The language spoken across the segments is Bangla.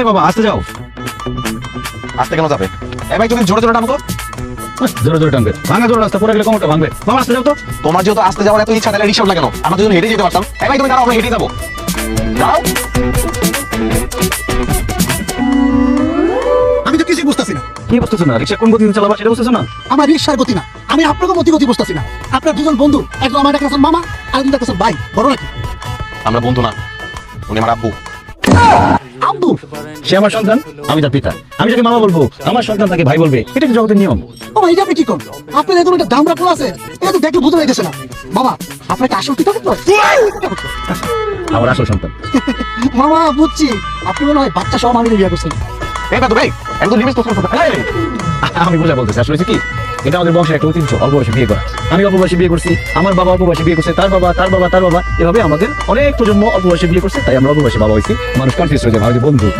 এই বাবা আসতে যাও। আসতে কেন যাবে? এ ভাই তুমি জোরে জোরে তো। জোরে জোরে টানবে। ভাঙা জোরে রাস্তা পরে গেলে কোমরটা ভাঙবে। বাবা আসতে যাও তো। তোমার যেহেতু আসতে যাওয়ার এত ইচ্ছা তাহলে রিক্সা উঠলা কেন? আমরা দুজন হেঁটে যেতে পারতাম। এ ভাই তুমি দাঁড়াও আমরা হেঁটে যাব। দাঁড়াও। আমি তো কিছুই বুঝতেছি না। কি বুঝতেছো না? রিক্সা কোন গতিতে চালাবা সেটা বুঝতেছো না? আমার রিক্সার গতি না। আমি আপনাকে গতি গতি বুঝতেছি না। আপনার দুজন বন্ধু একজন আমার কাছে মামা আর দুজন কাছে ভাই। বড় নাকি? আমরা বন্ধু না উনি আমার আব্বু। সে আমার সন্তান? আমি তার পিতা। আমি যাকে মামা বলব আমার সন্তান তাকে ভাই বলবে। এটা কি জগতের নিয়ম? এটা আপনি কি করেন আপনার এত একটা দাম রাখল আছে? এটা তো দেখে না। মামা আপনাকে আসল পিতা আমার আসল সন্তান। মামা বুঝছি। আপনি মনে হয় বাচ্চা সহ আমি বিয়ে করছেন। এটা ভাই তো ভাই একদম লিমিট তো আমি বুঝা বলতেছি। আসলে কি? এটা আমাদের বংশের একটা ঐতিহ্য, অল্প বয়সে বিয়ে করা। আমি অল্প বয়সে বিয়ে করছি, আমার বাবা অল্প বয়সে বিয়ে করছে, তার বাবা তার বাবা তার বাবা, এভাবে আমাদের অনেক প্রজন্ম অল্প বয়সে বিয়ে করছে, তাই আমরা অল্প বয়সে বাবা হয়েছি। মানুষ কনফিউজ হয়ে যায় বন্ধু।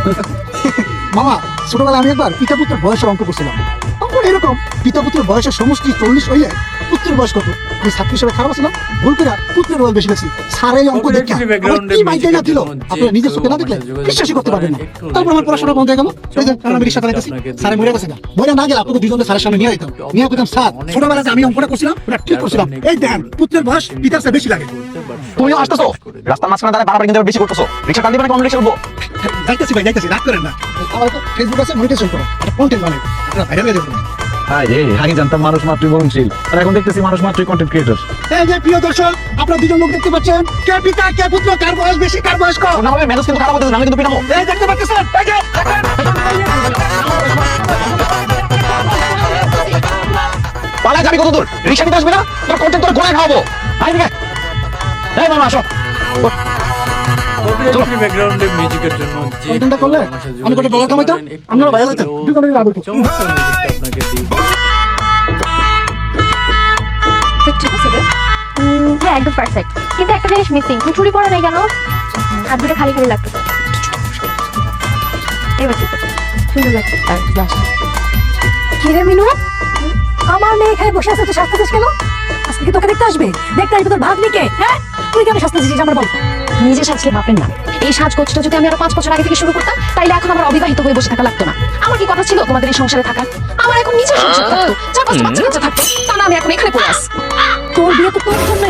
মামা ছোটবেলা আমি একবার পিতা পুত্র বয়সের অঙ্ক করছিলাম। এরকম পিতা পুত্র বয়সের সমষ্টি চল্লিশ হইলে পুত্রের বয়স কত? আমি ছাত্র হিসেবে খারাপ ছিলাম ভুল করে পুত্রের বয়স বেশি বেশি। স্যার এই অঙ্ক দেখে কি মাইকে না দিল আপনার নিজের চোখে না দেখলে বিশ্বাসই করতে পারবেন না। তারপর আমার পড়াশোনা বন্ধ হয়ে গেল। এই যে আমি রিক্সা চালাইতেছি। স্যারে মরে গেছে না মরে না গেলে দুজনে স্যারের সামনে নিয়ে যেতাম নিয়ে যেতাম স্যার ছোটবেলায় যে আমি অঙ্কটা করছিলাম ওটা ঠিক করছিলাম। এই পুত্রের বয়স পিতার চেয়ে বেশি লাগে। তুমি আসতেছো? রাস্তার মাঝখানে দাঁড়ায় বারবার কিন্তু বেশি করতেছো। রিক্সা টান দিবে না কম রিক্সা উঠবো? যাইতেছি ভাই যাইতেছি। রাগ করেন না। আমার তো ফেসবুক আছে মনিটাইজেশন করো। কন্টেন্ট বানাই। আপনারা ভাইরাল হয়ে যাবেন। হ্যাঁ রে আগে জানতাম মানুষ মাত্রই বহনশীল। আর এখন দেখতেছি মানুষ মাত্রই কন্টেন্ট ক্রিয়েটর এই যে প্রিয় দর্শক আপনারা দুজন লোক দেখতে পাচ্ছেন কে পিতা কে পুত্র কার বয়স বেশি কার বয়স কম না হবে মেজাজ কিন্তু খারাপ হতেছে আমি কিন্তু পিটাবো। এই দেখতে পাচ্ছেন এই যে পালা যাবি কত দূর রিক্সা নিতে আসবি না? তোর কন্টেন্ট তোর খাওয়াবো। আই দিকে এই মামা আসো। ব্যাকগ্রাউন্ডে মিউজিকের জন্য যে করলে? আমি কত ডলার কামাইতাম আপনারা ভাইরাল লাভ হতো আপনাকে দিই একদম পারফেক্ট কিন্তু একটা জিনিস মিসিং তুমি চুরি পরে নাই কেন হাত দুটো খালি খালি লাগছে। কিরে মিনু? আমার মেয়ে এখানে বসে আছে কেন? আজকে তোকে দেখতে আসবে? দেখতে আসবে তোর হ্যাঁ? তুই কেন আমার বল। নিজে সাজলে বাপের না। এই সাজগোজটা যদি আমি আরও পাঁচ বছর আগে থেকে শুরু করতাম, তাইলে এখন আমার অবিবাহিত হয়ে বসে থাকা লাগতো না। আমার কি কথা ছিল তোমাদের এই সংসারে থাকার? আমার এখন নিজের সংসার থাকতো। থাকতো। তা না, আমি এখন এখানে পড়ে আস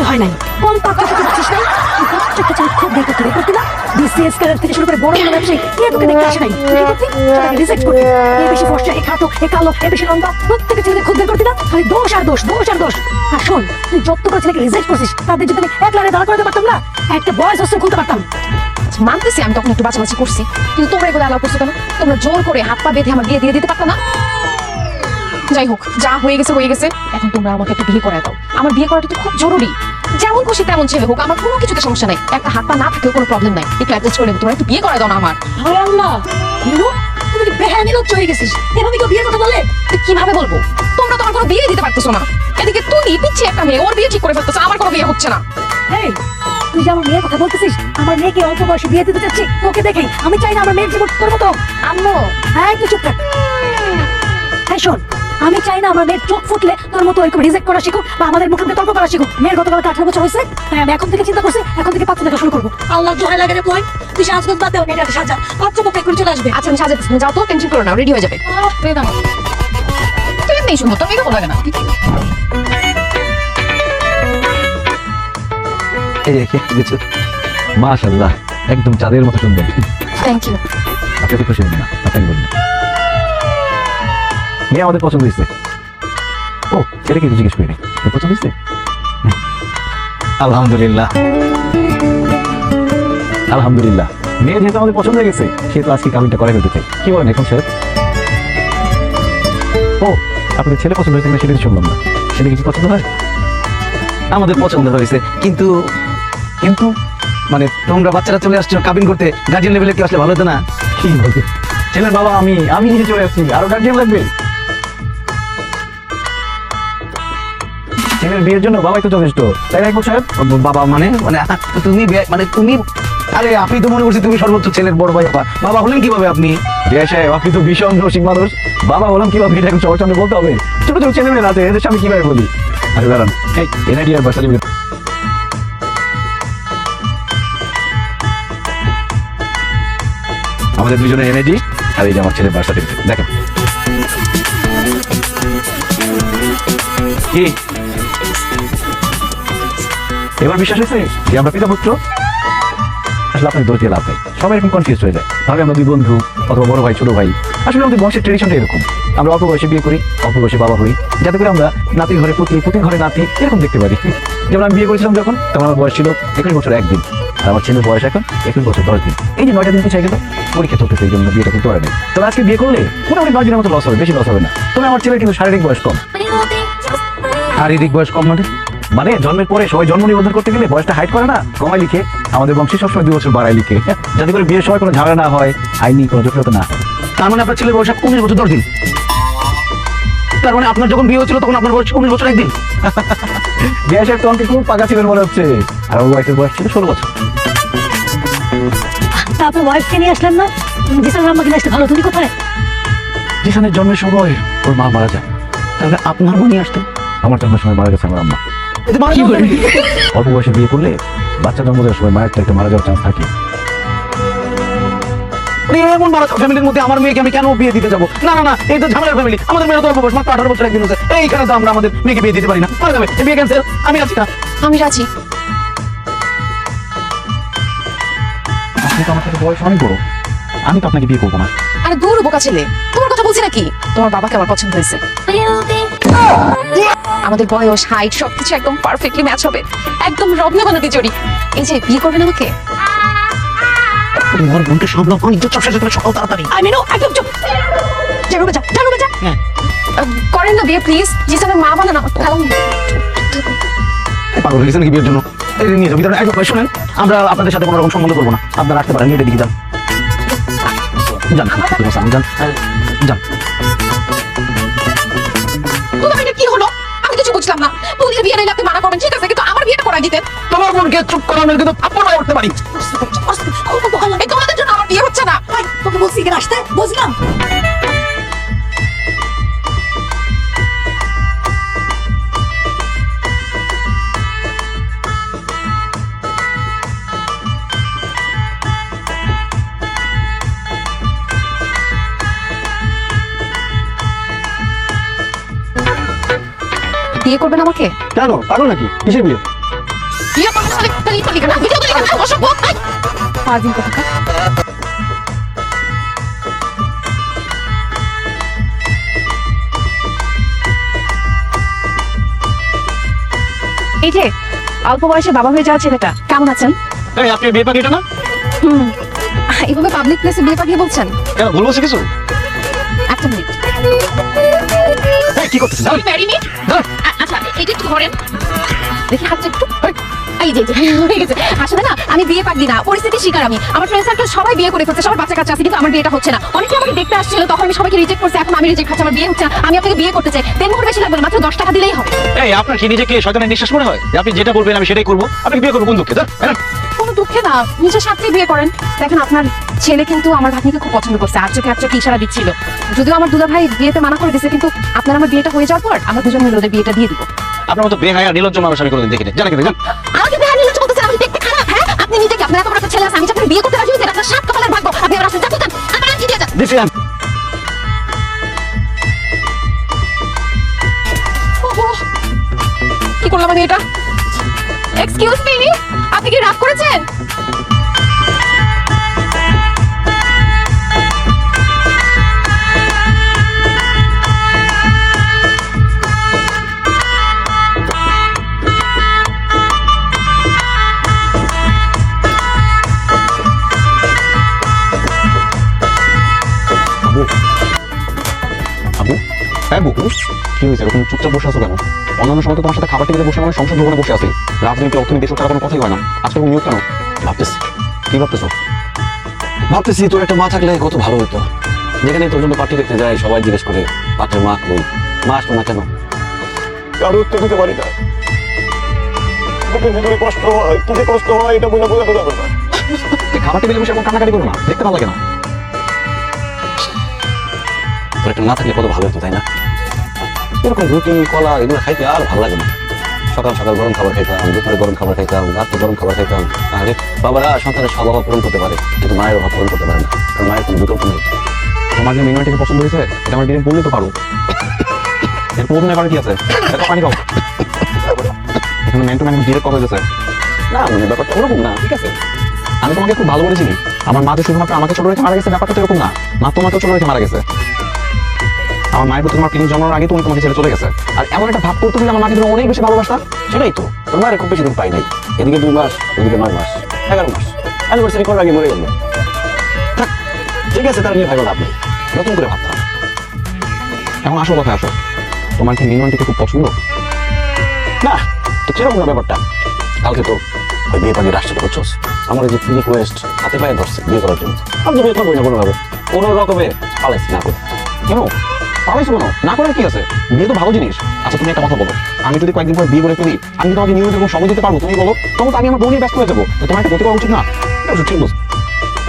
হয় নাই। থেকে নাই। ছেলে খুব করতে না। বিসিএস থেকে শুরু করে বড় বড় ব্যবসায়ী, কে তোকে আসে নাই? রিজেক্ট এ বেশি ফর্সা, এ খাটো, এ কালো, এ বেশি লম্বা খুব করতি না। দোষ আর দোষ দোষ আর দোষ। আর শোন, তুই যত করে ছেলেকে রিজেক্ট করছিস, তাদের যদি আমি এক দাঁড় করাতে পারতাম না, একটা বয়স হোস্টেল খুলতে পারতাম। মানতেছি, আমি তখন একটু বাঁচাবাচি করছি। কিন্তু তোমরা এগুলো অ্যালাউ করছ কেন? তোমরা জোর করে হাত পা বেঁধে আমার বিয়ে দিয়ে দিতে পারতো না? যাই হোক যা হয়ে গেছে হয়ে গেছে। এখন তোমরা আমাকে একটা বিয়ে করে দাও। আমার বিয়ে করাটা তো খুব জরুরি। যেমন খুশি তেমন ছেলে হোক আমার কোনো কিছুতে সমস্যা নাই। একটা হাত পা না থাকলেও কোনো প্রবলেম নাই। একটু অ্যাডজাস্ট করে তোমরা একটু বিয়ে করে দাও না আমার। আল্লাহ! কি বেহানি লোক হয়ে গেছিস? এভাবে কেউ বিয়ের কথা বলে? তো কীভাবে বলব? তোমরা তোমার কোনো বিয়ে দিতে পারতেছো না। এদিকে তুই পিচ্ছি একটা মেয়ে ওর বিয়ে ঠিক করে ফেলতেছো আমার কোনো বিয়ে হচ্ছে না। এই তুই যে আমার মেয়ের কথা বলতেছিস আমার মেয়েকে অল্প বয়সে বিয়ে দিতে চাচ্ছি? তোকে দেখেই আমি চাই না আমার মেয়ের জীবন তোর মতো। আম্মু। হ্যাঁ একটু চুপ থাক। হ্যাঁ শোন আমি চাই না আমার মেয়ের চোখ ফুটলে তোর মতো ওইরকম রিজেক্ট করা শিখুক বা আমাদের মুখে মুখে তর্ক করা শিখুক। মেয়ের গতকাল আঠারো বছর হয়েছে? তাই আমি এখন থেকে চিন্তা করছি এখন থেকে পাত্র দেখা শুরু করব। আল্লাহ জয় লাগে রে বই তুই সাজগোজ বাদ দেও মেয়েটাকে সাজা। পাত্র পক্ষে করে চলে আসবে। আচ্ছা আমি সাজাতে যাও তো টেনশন করো না রেডি হয়ে যাবে। শুনো তোর মেয়েকে লাগে না। এই একদম চাঁদের মতো সুন্দর। থ্যাংক ইউ আপনি খুশি হবেন না আপনাকে বলুন মেয়ে আমাদের পছন্দ হয়েছে। ও এটা কিন্তু জিজ্ঞেস করিনি। তোর পছন্দ হয়েছে? আলহামদুলিল্লাহ। আলহামদুলিল্লাহ। মেয়ে যেহেতু আমাদের পছন্দ হয়ে গেছে সেহেতু আজকে কামিনটা করে ফেলতে চাই কি বলেন এখন স্যার? ও আপনাদের ছেলে পছন্দ হয়েছে না সেটা তো শুনলাম না। সেটা কিছু পছন্দ হয়? আমাদের পছন্দ হয়েছে কিন্তু কিন্তু মানে তোমরা বাচ্চারা চলে আসছো কাবিন করতে গার্জিয়ান লেভেলে কি আসলে ভালো হতো না। কি বলতে? ছেলের বাবা আমি আমি নিজে চলে আসছি আরও গার্জিয়ান লাগবে? ছেলের বিয়ের জন্য বাবাই তো যথেষ্ট। তাই না সাহেব বাবা মানে মানে তুমি মানে তুমি আরে, আপনি তো মনে করছি তুমি সর্বোচ্চ ছেলের বড় ভাই বাবা। বাবা হলেন কীভাবে আপনি? আপনি তো ভীষণ রসিক মানুষ। বাবা হলাম কীভাবে? এটা এখন সবার সামনে বলতে হবে। ছোট ছোট ছেলে মেয়েরা আছে, এদের সামনে কীভাবে বলি? আরে দাঁড়ান। এনআইডি আর বার্থ আমাদের দুজনে এনএডি আর এই যে আমার ছেলের বার্থ দেখেন। এবার বিশ্বাস হয়েছে যে আমরা পিতা পুত্র আসলে আপনাকে দোষ দিয়ে লাভ নেই। সবাই এরকম কনফিউজ হয়ে যায়। ভাবে আমরা দুই বন্ধু অথবা বড় ভাই ছোট ভাই। আসলে আমাদের বংশের ট্রেডিশনটা এরকম। আমরা অল্প বয়সে বিয়ে করি অল্প বয়সে বাবা হই। যাতে করে আমরা নাতি ঘরে পুত্রি পুতির ঘরে নাতি এরকম দেখতে পারি। যেমন আমি বিয়ে করেছিলাম যখন তখন আমার বয়স ছিল একুশ বছর একদিন। আর আমার ছেলের বয়স এখন একুশ বছর দশ দিন। এই যে নয়টা দিন পিছিয়ে গেল পরীক্ষা চলতেছে এই জন্য বিয়েটা করতে পারেনি। তবে আজকে বিয়ে করলে মোটামুটি নয় দিনের মতো লস হবে বেশি লস হবে না। তবে আমার ছেলের কিন্তু শারীরিক বয়স কম। শারীরিক বয়স কম মানে? মানে জন্মের পরে সবাই জন্ম নিবন্ধন করতে গেলে বয়সটা হাইট করে না? কমায় লিখে। আমাদের বংশে সবসময় দুই বছর বাড়ায় লিখে। যাতে করে বিয়ের সময় কোনো ঝামেলা না হয় আইনি কোনো জটিলতা না তার মানে আপনার ছেলের বয়স উনিশ বছর দশ দিন। তার মানে আপনার যখন বিয়ে হয়েছিল তখন আপনার বয়স উনিশ বছর একদিন। বিয়ে সাহেব তখন খুব পাকা ছিলেন মনে হচ্ছে। আর ওর ওয়াইফের বয়স ছিল ষোলো বছর। তা আপনার ওয়াইফকে নিয়ে আসলেন না? জিসান আম্মাকে নিয়ে আসলে ভালো তুমি কোথায়? জিসানের জন্মের সময় ওর মা মারা যায়। তাহলে আপনার মা নিয়ে আসতেন? আমার জন্মের সময় মারা গেছে আমার আম্মা। অল্প বয়সে বিয়ে করলে বাচ্চা জন্ম দেওয়ার সময় মায়ের চাইতে মারা যাওয়ার চান্স থাকে। এমন মারা ফ্যামিলির মধ্যে আমার মেয়েকে আমি কেন বিয়ে দিতে যাব? না না না এই তো ঝামেলার ফ্যামিলি আমাদের মেয়ের তো অল্প বয়স মাত্র আঠারো বছর একদিন হচ্ছে। এইখানে তো আমরা আমাদের মেয়েকে বিয়ে দিতে পারি না। মারা যাবে। বিয়ে ক্যান্সেল আমি আছি না আমি রাজি আপনি তো আমার থেকে বয়স অনেক বড়। আমি তো আপনাকে বিয়ে করব না। আরে দূর বোকা ছেলে। তোমার কথা বলছি নাকি? তোমার বাবাকে আমার পছন্দ হয়েছে। আমাদের বয়স হাইট সবকিছু একদম পারফেক্টলি ম্যাচ হবে। একদম রত্ন বানাতে জড়ি। এই যে বিয়ে করবেন আমাকে? তোমার বোনকে সামলাও আমি ইজ্জত সব শেষ করে সকাল তাড়াতাড়ি। আই মিনো একদম চুপ। জানো বেজা জানো বেজা। আহ, করেন না বিয়ে প্লিজ জিসানের মা বলে না খালাম। পাগল হয়ে গেছেন কি বিয়ের জন্য? এই নিয়ে ভিতরে একদম শুনেন আমরা আপনাদের সাথে কোনো রকম সম্বন্ধ করব না। আপনারা আসতে পারেন এটা দিকে যান যান সামনে যান। বিয়ে নিলে আপনি মানা করবেন ঠিক আছে? কিন্তু আমার বিয়েটা করাই দিতেন। তোমার বোনকে চুপ করানোর কিন্তু আপনারা করতে পারি। এই তোমাদের জন্য আমার বিয়ে হচ্ছে না। তোকে বলছি এখানে আসতে? বুঝলাম বিয়ে করবেন আমাকে? কেন পাগল নাকি? কিসের বিয়ে? বিয়ে করবেন তাহলে তাহলে ইতালি কেন ভিডিও করে কেন অসভ্য এই! যে অল্প বয়সে বাবা হয়ে যাওয়া ছেলেটা কেমন আছেন? এই আপনি বিয়ে পাঠিয়ে না? হুম। এইভাবে পাবলিক প্লেসে বিয়ে পাঠিয়ে বলছেন? কেন ভুল বলছে কিছু? একটা মিনিট। কি করতেছেন? মি আমি বিয়ে পারলি না। পরিস্থিতির শিকার আমি। আমার ফ্রেন্ড সবাই বিয়ে করে ফেলছে, সবার বাচ্চা কাচ্চা আছে, কিন্তু আমার বিয়েটা হচ্ছে না। অনেকে আমাকে দেখতে আসছিল, তখন আমি সবাইকে রিজেক্ট করছি, এখন আমি রিজেক্ট খাচ্ছি আমার বিয়ে হচ্ছে না। আমি আপনাকে বিয়ে করতে চাই। মুহূর্ত বেশি লাগবে মাত্র দশ টাকা দিলেই হবে। এই, আপনার কি নিজেকে শয়তানের নিঃশ্বাস মনে হয়? আপনি যেটা বলবেন আমি সেটাই করব। আপনি বিয়ে করব বেরান। কোনো দুঃখে না নিজের সাথে বিয়ে করেন। দেখেন আপনার ছেলে কিন্তু আমার ভাগ্নিকে খুব পছন্দ করছে আর চোখে আর চোখে ইশারা দিচ্ছিল। যদিও আমার দুলা ভাই বিয়েতে মানা করে দিছে কিন্তু আপনার আমার বিয়েটা হয়ে যাওয়ার পর আমরা দুজন মিলে ওদের বিয়েটা দিয়ে দিব। আপনার মতো বেহায়া নির্লজ্জ মানুষ আমি কোনোদিন দেখিনি। জানা কিন্তু জান আমাকে বেহার নিলে চলতেছে আমি দেখতে খারাপ হ্যাঁ? আপনি নিজেকে আপনার এত বড় ছেলে আছে আমি যখন বিয়ে করতে রাজি হয়েছি আপনার সাত কপালের ভাগ্য। আপনি আমার রাস্তায় যাচ্ছেন আমার কি দিয়ে যান। দিছি আমি। ওহো, কি করলাম আমি এটা? এক্সকিউজ মি আপনি কি রাগ করেছেন? হ্যাঁ বুকু। কি হয়েছে? এরকম চুপচাপ বসে আছো কেন? অন্যান্য সময় তো তোমার সাথে খাবার টেবিলে বসে আমি সংসদ ভবনে বসে আছি। রাজনীতি অর্থনীতি এসব ছাড়া কোনো কথাই হয় না। আজকে তুমি নিয়োগ কেন? ভাবতেছি। কি ভাবতেছো? ভাবতেছি তোর একটা মা থাকলে কত ভালো হতো। যেখানে তোর জন্য পার্টি দেখতে যায় সবাই জিজ্ঞেস করে পাত্রের মা কই? মা আসতো না কেন? কারও উত্তর দিতে পারি না। কষ্ট হয় কি যে কষ্ট হয় এটা বলে বোঝানো যাবে না। তুই খাবার টেবিলে বসে এরকম কান্নাকাটি করো না। দেখতে ভালো লাগে না। তোর একটা মা থাকলে কত ভালো হতো তাই না? এরকম রুটি কলা, এগুলো খাইতে আর ভালো লাগে না। সকাল সকাল গরম খাবার খাইতাম, দুপুরে গরম খাবার খাইতাম রাত্রে গরম খাবার খাইতাম। আরে বাবারা সন্তানের সব অভাব পূরণ করতে পারে, কিন্তু মায়ের অভাব পূরণ করতে পারে না, কারণ মায়ের কোনো বিকল্প নেই। তোমার যে মিনিমাটিকে পছন্দ হয়েছে, এটা আমার বিরিয়ানি বললেই তো পারো। এর প্রয়োজন করার কি আছে? এত পানি খাও। এখানে ম্যান টু ম্যান ডিরেক্ট কথা হয়েছে না মানে ব্যাপারটা ওরকম না, ঠিক আছে? আমি তোমাকে খুব ভালো করেছি আমার মা যে শুধুমাত্র আমাকে ছোট রেখে মারা গেছে, ব্যাপারটা তো এরকম না। মা তোমাকে ছোট রেখে মারা গেছে। আমার মায়ের প্রতি তোমার ফিলিংস জন্মানোর আগে তুমি তোমাকে ছেড়ে চলে গেছে। আর এমন একটা ভাব করতে হলে আমার মাকে তুমি অনেক বেশি ভালোবাসা সেটাই তো। তোমার খুব বেশি দিন পাই নাই। এদিকে দুই মাস, ওদিকে নয় মাস, এগারো মাস। অ্যানিভার্সারি করার আগে মরে গেল। ঠিক আছে তার নিয়ে ভালো লাভ নেই। নতুন করে ভাবতাম এখন আসো কথা আসো তোমার কি মিনমানটিকে খুব পছন্দ? না, তো কীরকম না ব্যাপারটা? কালকে তো ওই বিয়ে পানির আসছিল বুঝছোস আমার যে রিকোয়েস্ট হাতে পায়ে ধরছে বিয়ে করার জন্য। আমি তো বিয়ে করব না কোনোভাবে। কোনো রকমে পালাইছি না করে কেন না করার কি আছে? বিয়ে তো ভালো জিনিস। আচ্ছা তুমি একটা কথা বলো। আমি যদি কয়েকদিন বিয়ে করে ফেলি, আমি তোমাকে নিয়মিত এরকম সময় দিতে পারব, তুমি বলো, তখন তো আমি আমার ব্যস্ত হয়ে যাব। তোমার একটা গতি করা উচিত না? ঠিক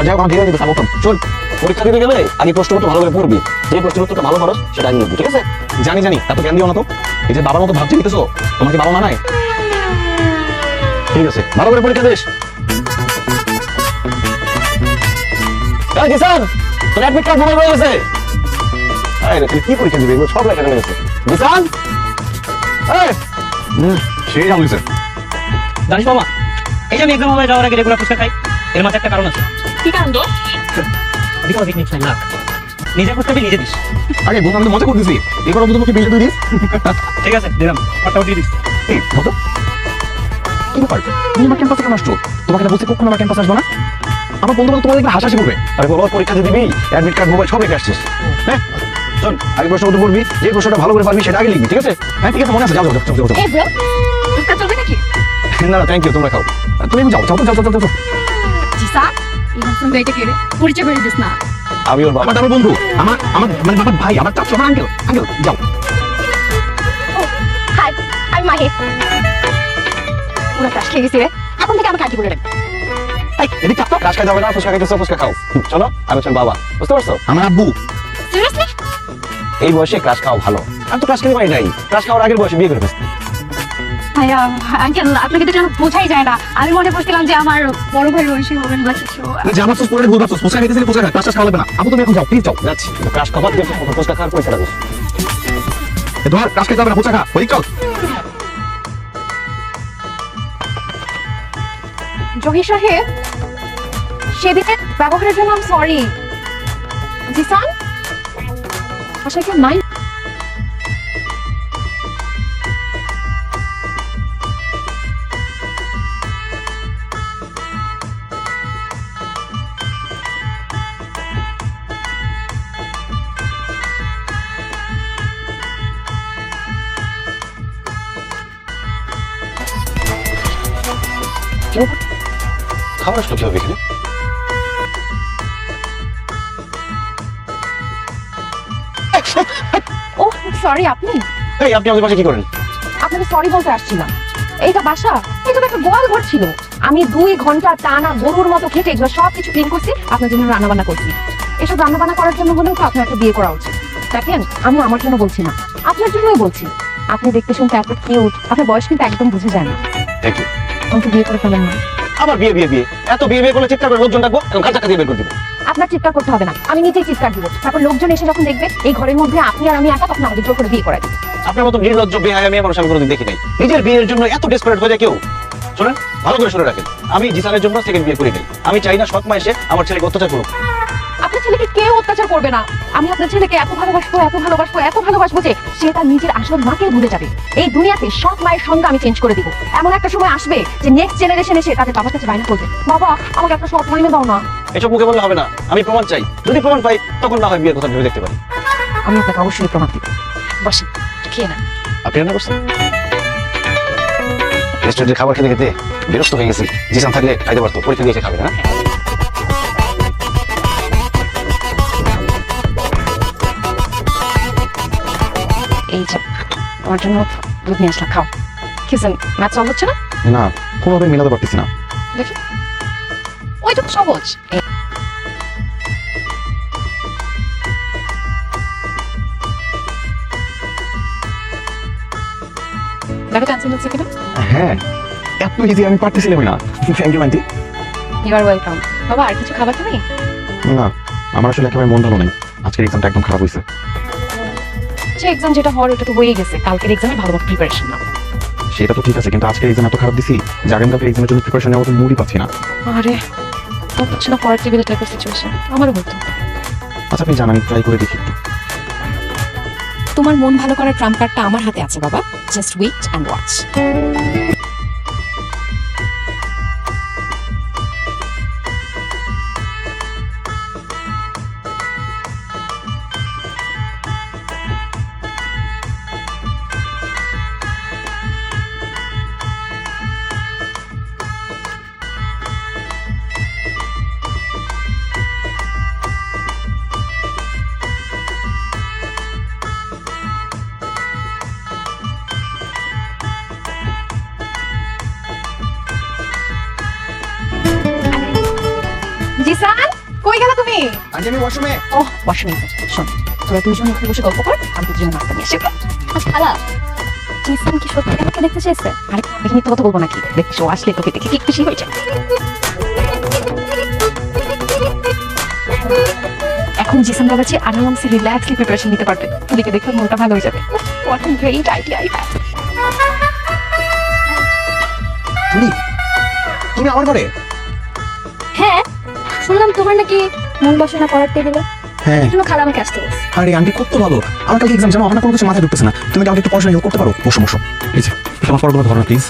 যাই হোক আমার সাবধান। চল, পরীক্ষা দিতে গেলে আগে প্রশ্নপত্র ভালো করে পড়বি। যে প্রশ্নপত্রটা ভালো খরচ সেটা আমি ঠিক আছে? জানি জানি এত জ্ঞান দিও না তো। এই যে বাবার মতো ভাবছি নিতেছো তোমাকে বাবা মানায় ঠিক আছে, ভালো করে পরীক্ষা দিস। অ্যাডমিট কার্ড হয়ে গেছে। তুই কি পরীক্ষা দিবি? সব লেখা গেছে জিসান সেই জানলি স্যার। জানিস মামা এই যে আমি এক্সাম হলে যাওয়ার আগে রেগুলার ফুচকা খাই এর মাঝে একটা কারণ আছে। কি কাণ্ড because it needs my luck নিজে ফুচকা নিজে দিস। আগে বন্ধু আমি তো মজা করতেছি এবার অন্তত পক্ষে বিলটা দিস। ঠিক আছে দিলাম। ফটাফট দিস। এই ধরো কি ব্যাপার? তুমি আমার ক্যাম্পাসে কেন আসছো? তোমাকে না বলছি কখন আমার ক্যাম্পাসে আসব না? আমার বন্ধু তোমার দেখলে হাসাহাসি করবে। আরে বলো পরীক্ষা দিবি? অ্যাডমিট কার্ড মোবাইল সব রেখে আসছিস। হ্যাঁ? চল আগে প্রশ্ন উত্তর করবি যে প্রশ্নটা ভালো করে পারবি সেটা আগে লিখবি ঠিক আছে? হ্যাঁ ঠিক আছে মনে আছে? যাও যাও যাও যাও, না না থ্যাংক ইউ তোমরা খাও। তুমি যাও যাও যাও যাও যাও, পরিচয় করে দিস না। আমি ওর বাবা আমার বন্ধু। আমার আমার মানে বাবার ভাই আমার চাচু আমার আঙ্কেল আঙ্কেল যাও। হাই আমি মাহি পুরো ক্রাশ খেয়ে গেছি রে। এখন থেকে আমাকে এদিক তো। কাজ খাই যাবে না ফুচকা খাইতেছো ফুচকা খাও। চলো আমি বাবা। বুঝতে পারছ? আমার আব্বু। সিরিয়াসলি এই বয়সে ক্রাশ খাও ভালো। আমি তো ক্রাশ খেতে পারি নাই। ক্রাশ খাওয়ার আগের বয়সে বিয়ে করে ফেলছি। ভাইয়া আঙ্কেল আপনাকে তো যেন বোঝাই যায় না। আমি মনে করছিলাম যে আমার বড় ভাই বয়সী হবেন বা কিছু। জামা সুস পরে ভুল পাচ্ছ ফুচকা খাইতেছিলে ফুচকা খাই খাওয়া লাগবে না। আবু তুমি এখন যাও প্লিজ যাও। যাচ্ছি। ক্রাশ খাবার দিয়ে ফুচকা খাওয়ার পয়সা লাগবে ধর ক্রাশ খেতে হবে না ফুচকা খা ওই চল। জহি সাহেব সেদিনের ব্যবহারের জন্য আমি সরি জিসান? আশা কেউ নাই খাবার আসলো কীভাবে এখানে? সরি আপনি? এই আপনি আমাদের পাশে কি করেন? আপনাকে সরি বলতে আসছিলাম। এইটা বাসা? এটা তো একটা গোয়াল ঘর ছিল। আমি দুই ঘণ্টা টানা গরুর মতো খেটে এগুলো সব কিছু ক্লিন করছি আপনার জন্য রান্না বান্না করছি। এসব রান্না বান্না করার জন্য হলেও তো আপনার একটা বিয়ে করা উচিত। দেখেন আমি আমার জন্য বলছি না। আপনার জন্যই বলছি। আপনি দেখতে শুনতে এত কিউট আপনার বয়স কিন্তু একদম বুঝে যায় না। থ্যাংক ইউ আমাকে বিয়ে করে ফেলেন না। আবার বিয়ে বিয়ে বিয়ে। এত বিয়ে বিয়ে করলে চিৎকার করে লোকজন ডাকবো এখন কাঁচা দিয়ে বের করে দিব। আপনার চিৎকার করতে হবে না। আমি নিজেই চিৎকার দিব। তারপর লোকজন এসে যখন দেখবে, এই ঘরের মধ্যে আপনি আর আমি একা, তখন আমাদের জোর করে বিয়ে করাই আপনার মতো নির্লজ্জ, বেহায় আমি আমার আমি কোনোদিন দেখি নাই। নিজের বিয়ের জন্য এত ডেসপারেট হয়ে যায় কেউ? শোনেন, ভালো করে শুনে রাখেন। আমি জিসানের জন্য সেকেন্ড বিয়ে করি নাই। আমি চাই না সৎ মা এসে আমার ছেলেকে অত্যাচার করুক। আপনার ছেলেকে কেউ অত্যাচার করবে না। আমি আপনার ছেলেকে এত ভালোবাসবো এত ভালোবাসবো এত ভালোবাসবো যে সে তার নিজের আসল মাকে ভুলে যাবে। এই দুনিয়াতে সব মায়ের সঙ্গে আমি চেঞ্জ করে দিব। এমন একটা সময় আসবে যে নেক্সট জেনারেশন এসে তাদের বাবার কাছে করবে। বাবা আমাকে একটা মাইনে দাও না। এসব মুখে বললে হবে না। আমি প্রমাণ চাই। যদি প্রমাণ পাই তখন না হয় বিয়ের কথা ভেবে দেখতে পারি। আমি আপনাকে অবশ্যই প্রমাণ দিব। বসে খেয়ে না আপনি রান্না করছেন? রেস্টুরেন্টের খাবার খেতে খেতে বিরক্ত হয়ে গেছি। জিসান থাকলে খাইতে পারতো পরীক্ষা দিয়ে খাবে না? জন্য দুধ নিয়ে আসলাম খাও। ম্যাথ সলভ হচ্ছে না? না কোনোভাবে মেলাতে পারতেছি না। দেখি। সহজ। টেনশন হচ্ছে কিনা? হ্যাঁ এত ইজি আমি পারতেছিলাম না। Thank you aunty you are welcome বাবা আর কিছু খাবার তুমি না আমার আসলে একেবারে মন ভালো নাই। আজকের এক্সামটা একদম খারাপ হয়েছে। এক্সাম যেটা হওয়ার ওটা তো হয়ে গেছে। কালকের এক্সামে ভালো মতো প্রিপারেশন নাও সেটা তো ঠিক আছে কিন্তু আজকের এক্সাম এত খারাপ দিছি। যে আগামীকালকে এক্সামের জন্য প্রিপারেশন নেওয়ার মুডই পাচ্ছি না। আরে হচ্ছে না পড়ার টেবিল টাইপের সিচুয়েশন আমারও বলতো। আচ্ছা আপনি জানান ট্রাই করে দেখি। তোমার মন ভালো করার ট্রাম্প কার্ডটা আমার হাতে আছে বাবা। জাস্ট ওয়েট অ্যান্ড ওয়াচ আমি ওয়াশরুমে ও ওয়াশরুমে শোন তোরা দুজন এখানে বসে গল্প কর আমি তোর জন্য নাস্তা নিয়ে আসি আচ্ছা খালা জিসান কি সত্যি আমাকে দেখতে চাইছে আরে দেখি মিথ্যা কথা বলব নাকি? দেখি ও আসলে তোকে দেখে ঠিক খুশি হয়ে যায় এখন জিসান বাবাজি আরামসে রিল্যাক্সলি প্রিপারেশন নিতে পারবে। তুলিকে দেখে মনটা ভালো হয়ে যাবে। What a great idea I have তুমি তুমি আমার ঘরে? হ্যাঁ শুনলাম তোমার নাকি মন বসে না পড়ার টেবিলে হ্যাঁ। তুমি খালা আমাকে আসতে বলছে। আরে আন্টি কত ভালো। আমার কালকে এক্সাম জানো আমার কোনো কিছু মাথায় ঢুকতেছে না। তুমি আমাকে একটু পড়াশোনা করতে পারো। বসো বসো। এই যে তোমার পড়াগুলো ধরো প্লিজ